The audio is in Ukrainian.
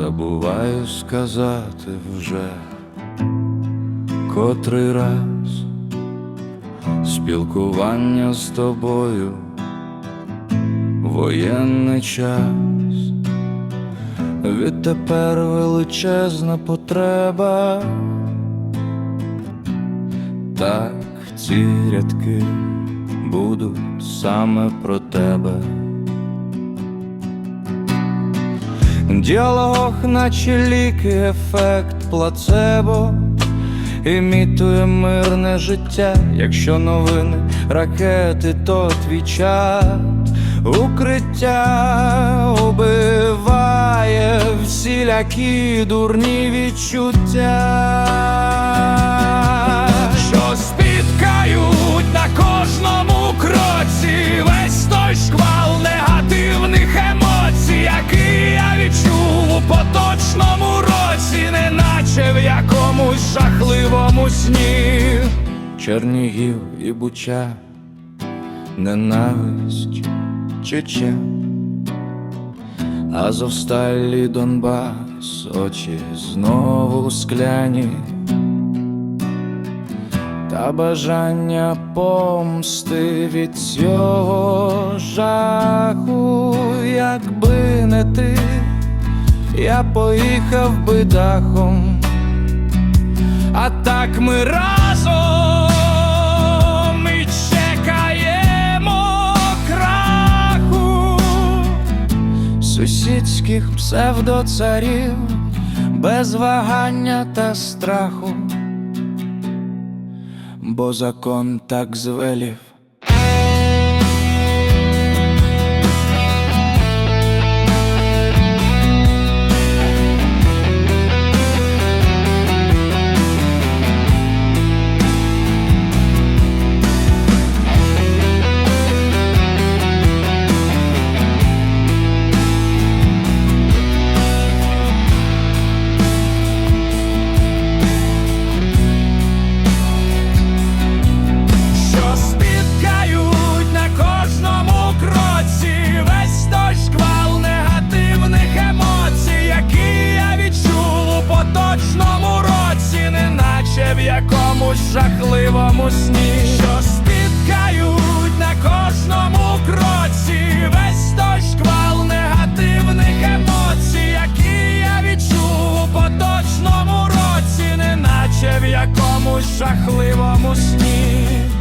Забуваю сказати вже котрий раз спілкування з тобою воєнний час. Відтепер величезна потреба. Так ці рядки будуть саме про тебе. Діалог, наче ліки, ефект плацебо, імітує мирне життя, якщо новини, ракети, то твій чат, укриття убиває всілякі дурні відчуття, якомусь жахливому сні. Чернігів і Буча, ненависть Чечен, Азовсталь і Донбас, очі знову скляні. Та бажання помсти від цього жаху, якби не ти, я поїхав би дахом, а так ми разом і чекаємо краху сусідських псевдоцарів без вагання та страху бо закон так звелів. Жахливому сні, що спіткають на кожному кроці весь той шквал негативних емоцій, які я відчув у поточному році, неначе в якомусь жахливому сні.